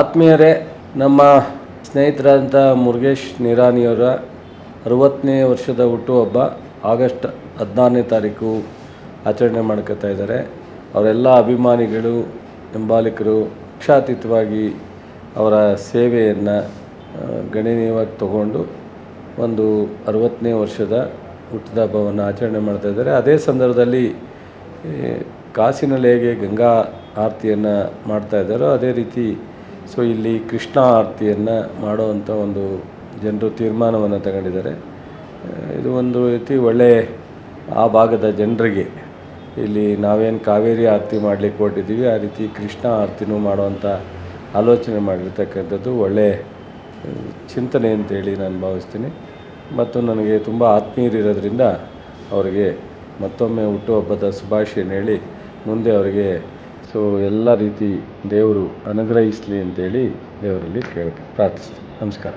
ಆತ್ಮೀಯರೇ, ನಮ್ಮ ಸ್ನೇಹಿತರಾದಂಥ ಮುರುಗೇಶ್ ನಿರಾಣಿಯವರ ಅರವತ್ತನೇ ವರ್ಷದ ಹುಟ್ಟುಹಬ್ಬ ಆಗಸ್ಟ್ ಹದಿನಾರನೇ ತಾರೀಕು ಆಚರಣೆ ಮಾಡ್ಕೋತಾ ಇದ್ದಾರೆ. ಅವರೆಲ್ಲ ಅಭಿಮಾನಿಗಳು, ಹಿಂಬಾಲಿಕರು ಪಕ್ಷಾತೀತವಾಗಿ ಅವರ ಸೇವೆಯನ್ನು ಗಣನೀಯವಾಗಿ ತಗೊಂಡು ಒಂದು ಅರವತ್ತನೇ ವರ್ಷದ ಹುಟ್ಟಿದ ಹಬ್ಬವನ್ನು ಆಚರಣೆ ಮಾಡ್ತಾ ಇದ್ದಾರೆ. ಅದೇ ಸಂದರ್ಭದಲ್ಲಿ ಕಾಸಿನಲ್ಲಿ ಹೇಗೆ ಗಂಗಾ ಆರತಿಯನ್ನು ಮಾಡ್ತಾ ಇದ್ದಾರೋ. ಅದೇ ರೀತಿ ಸೊ ಇಲ್ಲಿ ಕೃಷ್ಣ ಆರತಿಯನ್ನು ಮಾಡುವಂಥ ಒಂದು ಜನರು ತೀರ್ಮಾನವನ್ನು ತಗೊಂಡಿದ್ದಾರೆ. ಇದು ಒಂದು ರೀತಿ ಒಳ್ಳೆ ಆ ಭಾಗದ ಜನರಿಗೆ ಇಲ್ಲಿ ನಾವೇನು ಕಾವೇರಿ ಆರತಿ ಮಾಡಲಿಕ್ಕೆ ಕೊಟ್ಟಿದ್ದೀವಿ ಆ ರೀತಿ ಕೃಷ್ಣ ಆರತಿನೂ ಮಾಡುವಂಥ ಆಲೋಚನೆ ಮಾಡಿರ್ತಕ್ಕಂಥದ್ದು ಒಳ್ಳೆ ಆ, ಚಿಂತನೆ ಅಂತೇಳಿ ನಾನು ಭಾವಿಸ್ತೀನಿ. ಮತ್ತು ನನಗೆ ತುಂಬ ಆತ್ಮೀಯರಿರೋದ್ರಿಂದ ಅವರಿಗೆ ಮತ್ತೊಮ್ಮೆ ಹುಟ್ಟುಹಬ್ಬದ ಶುಭಾಶಯನ ಹೇಳಿ ಮುಂದೆ ಅವರಿಗೆ ಸೊ ಎಲ್ಲ ರೀತಿ ದೇವರು ಅನುಗ್ರಹಿಸಲಿ ಅಂತೇಳಿ ದೇವರಲ್ಲಿ ಕೇಳ ಪ್ರಾರ್ಥಿಸ್ತೀನಿ. ನಮಸ್ಕಾರ.